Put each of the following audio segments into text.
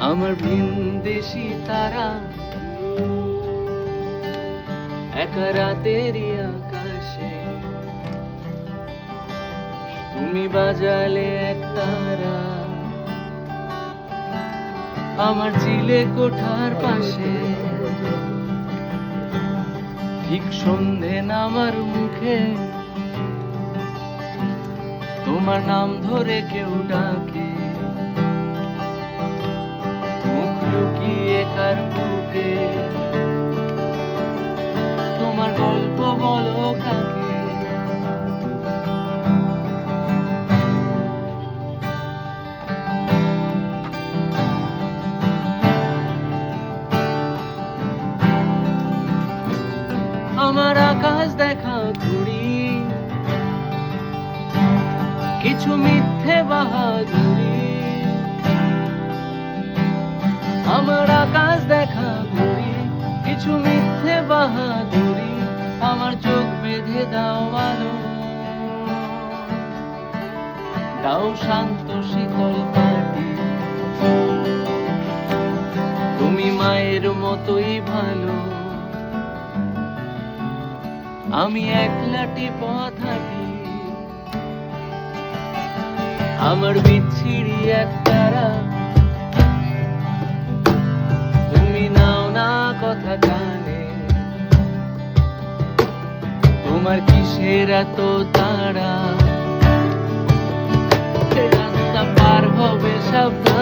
আমার ভিনদেশি তারা। একা রাতেরই আকাশে। তুমি বাজালে এক তারা। আমার চিলে কোঠার পাশে। ঠিক সন্ধে নামার মুখে। তোমার নাম ধরে কেউ ডাকে। আমার আকাশ দেখা ঘুড়ি। কিছু মিথ্যে বাহাদুরি। আমার আকাশ দেখা ঘুড়ি, কিছু মিথ্যে বাহাদুরি। আমার চোখ বেঁধে দাও আলো। দাও শান্ত শীতল পাটি। তুমি মায়ের মতোই ভালো। আমি একলাটি পথ হাঁটি আমার বিচ্ছিরি এক তারা। তুমি নাও না কথা কানে। তোমার কিসের এত তাড়া? রাস্তা পার হবে সাবধানে।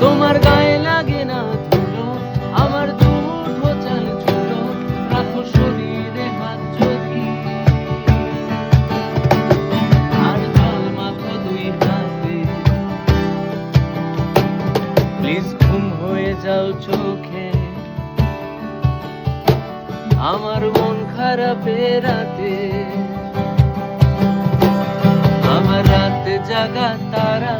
তোমার গায়ে লাগে না ধুলো, আমার দু চাল ধুলো রাখো শরীরে হাত যদি। আর জল মাখো দুই হাতে। প্লিজ ঘুম হয়ে যাও চোখে। আমার মন খারাপে রাতে। আমার রাতে জাগা তারা